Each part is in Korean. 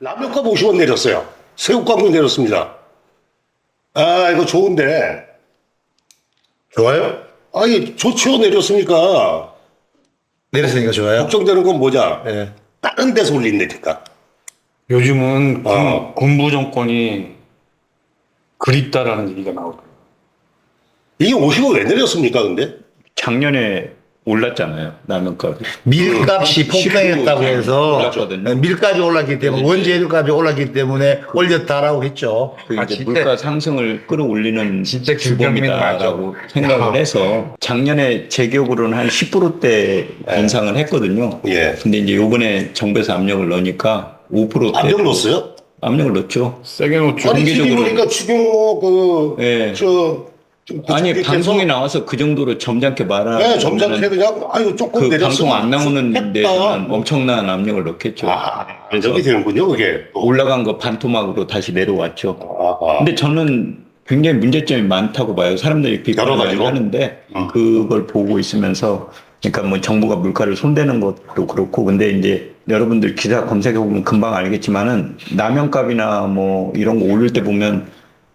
라면값 50원 내렸어요. 새우깡도 내렸습니다. 아, 이거 좋은데. 좋아요? 아니, 좋죠, 내렸으니까. 내렸으니까 좋아요? 걱정되는 건 뭐냐? 예. 다른 데서 올린다니까. 요즘은 군, 어. 군부 정권이 그립다라는 얘기가 나오더라고요. 이게 50원 왜 내렸습니까, 근데? 작년에 올랐잖아요. 라면값이. 밀값이 폭등했다고 해서 올랐거든요. 밀값이 올랐기 때문에 원재료값이 올랐기 때문에 올렸다라고 했죠. 그 아, 이제 진짜- 물가 상승을 끌어올리는 진짜 주범이다라고 생각을 해서 작년에 제 기억으로는 한 10%대 인상을 했거든요. 예. 근데 이제 요번에 정부에서 압력을 넣으니까 5%대 압력 넣었어요? 압력을 넣었죠. 세게 놓죠. 아니, 정기적으로. 보니까 추경호 그, 예. 저, 좀 아니 방송에 나와서 그 정도로 점잖게 말하는 네, 점잖게 그냥, 아유, 조금 그 내렸으면 방송 안 나오는. 데는 엄청난 압력을 넣겠죠. 아, 안정이 되는군요, 그게. 올라간 거 반토막으로 다시 내려왔죠. 아, 근데 저는 굉장히 문제점이 많다고 봐요. 사람들이 비판을 많이 가지로? 하는데 음. 그걸 보고 있으면서 그러니까 뭐 정부가 물가를 손대는 것도 그렇고 근데 이제 여러분들 기사 검색해 보면 금방 알겠지만은 라면값이나 뭐 이런 거 오를 때 보면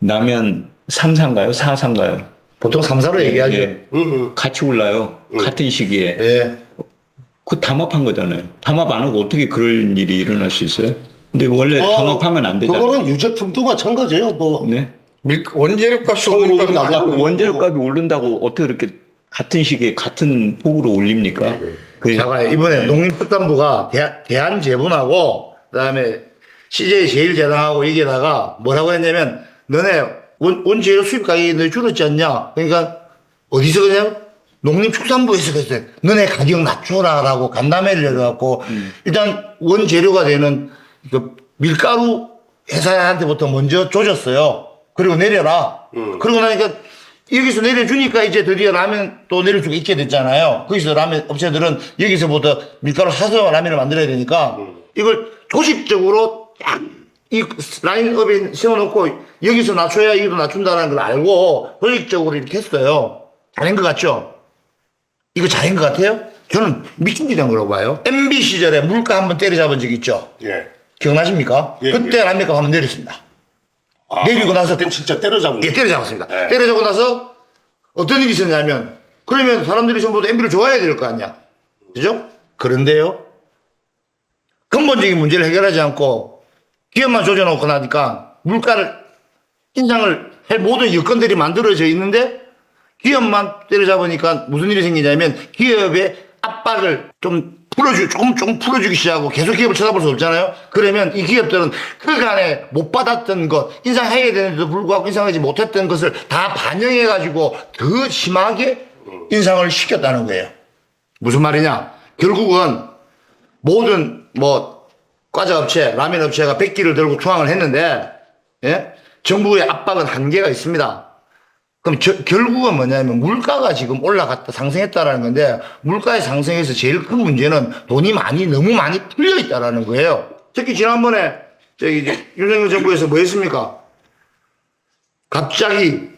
라면 3사인가요? 4사인가요? 보통 3, 4로 얘기하죠. 예. 같이 올라요. 같은 시기에. 예. 그 담합한 거잖아요. 담합 안 하고 어떻게 그럴 일이 일어날 수 있어요? 근데 원래 어, 담합하면 안 되잖아요. 그거는 유제품도 마찬가지예요, 뭐. 네. 밀, 원재료 값이 오르니까 낮아고. 원재료 값이 오른다고 어떻게 그렇게 같은 시기에 같은 폭으로 올립니까? 그 제가 이번에 농림특단부가 대, 대한제분하고 그다음에 CJ 제일제당하고 얘기하다가 뭐라고 했냐면 너네 원, 원재료 수입 가격이 너 줄었지 않냐? 그러니까 어디서 그냥 농림축산부에서 그랬어요. 너네 가격 낮춰라라고 간담회를 해갖고 일단 원재료가 되는 그 밀가루 회사한테부터 먼저 조졌어요. 그리고 내려라. 그러고 나니까 여기서 내려주니까 이제 드디어 라면 또 내릴 수가 있게 됐잖아요. 거기서 라면 업체들은 여기서부터 밀가루 사서 라면을 만들어야 되니까 이걸 조직적으로 딱 이 라인업에 세워놓고 여기서 낮춰야 이것도 낮춘다는 걸 알고 조직적으로 이렇게 했어요. 잘한 것 같죠? 이거 잘한 것 같아요? 저는 미친 짓 한 거라고 봐요. MB 시절에 물가 한번 때려잡은 적 있죠? 예. 기억나십니까? 예, 그때 라면값 한번 내렸습니다. 아, 내리고 나서 그땐 진짜 때려잡은 예, 때려잡았습니다. 네. 때려잡고 나서 어떤 일이 있었냐면 그러면 사람들이 전부 다 MB를 좋아해야 될 거 아니야. 그죠? 그런데요. 근본적인 문제를 해결하지 않고 기업만 조져놓고 나니까 물가를 인상을 할 모든 여건들이 만들어져 있는데 기업만 때려잡으니까 무슨 일이 생기냐면 기업의 압박을 좀 풀어주, 조금, 조금 풀어주기 시작하고 계속 기업을 쳐다볼 수 없잖아요? 그러면 이 기업들은 그간에 못 받았던 것, 인상해야 되는데도 불구하고 인상하지 못했던 것을 다 반영해가지고 더 심하게 인상을 시켰다는 거예요. 무슨 말이냐? 결국은 모든 뭐 과자 업체, 라면 업체가 백기를 들고 투항을 했는데, 예? 정부의 압박은 한계가 있습니다. 그럼 저- 결국은 뭐냐면 물가가 지금 올라갔다 상승했다라는 건데 물가의 상승에서 제일 큰 문제는 돈이 많이 너무 많이 풀려 있다라는 거예요. 특히 지난번에 저기 윤석열 정부에서 뭐 했습니까? 갑자기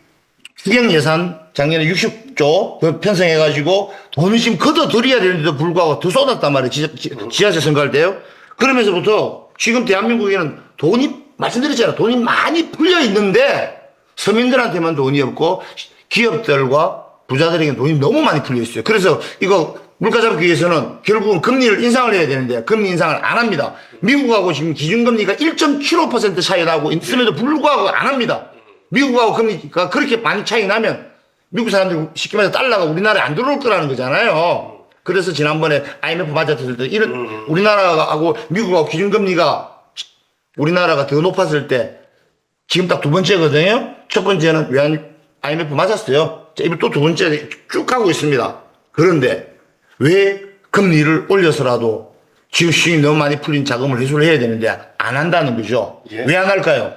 추경 예산 작년에 60조 그 편성해가지고 돈을 지금 걷어들여야 되는데도 불구하고 더 쏟았단 말이에요. 지하, 지- 지하철 선거할 때요. 그러면서부터 지금 대한민국에는 돈이 말씀드렸잖아요. 돈이 많이 풀려 있는데 서민들한테만 돈이 없고 기업들과 부자들에게 돈이 너무 많이 풀려 있어요. 그래서 이거 물가 잡기 위해서는 결국은 금리를 인상을 해야 되는데 금리 인상을 안 합니다. 미국하고 지금 기준금리가 1.75% 차이 나고 있음에도 불구하고 안 합니다. 미국하고 금리가 그렇게 많이 차이 나면 미국 사람들 쉽게 말해서 달러가 우리나라에 안 들어올 거라는 거잖아요. 그래서 지난번에 IMF 맞았을 때 이런 우리나라하고 미국하고 기준금리가 우리나라가 더 높았을 때 지금 딱 두 번째거든요. 첫 번째는 외환 IMF 맞았어요. 자, 이번 또 두 번째 쭉 가고 있습니다. 그런데 왜 금리를 올려서라도 지금 수익이 너무 많이 풀린 자금을 회수를 해야 되는데 안 한다는 거죠. 예. 왜 안 할까요?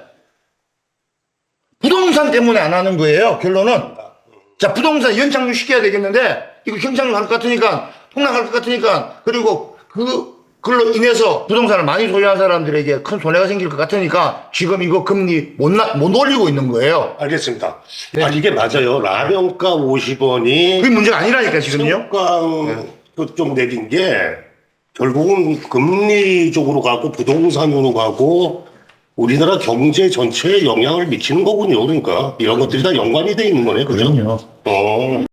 부동산 때문에 안 하는 거예요. 결론은. 자, 부동산 연착륙 시켜야 되겠는데 이거 경착륙 할 것 같으니까 폭락할 것 같으니까 그리고 그 그걸로 인해서 부동산을 많이 소유한 사람들에게 큰 손해가 생길 것 같으니까 지금 이거 금리 못, 나, 못 올리고 있는 거예요. 알겠습니다. 아, 이게 맞아요. 라면값 50원이 그게 문제가 아니라니까 지금요. 새우깡 그좀 내린 게 결국은 금리 쪽으로 가고 부동산으로 가고 우리나라 경제 전체에 영향을 미치는 거군요. 그러니까 이런 것들이 다 연관이 돼 있는 거네. 그죠? 그럼요. 어.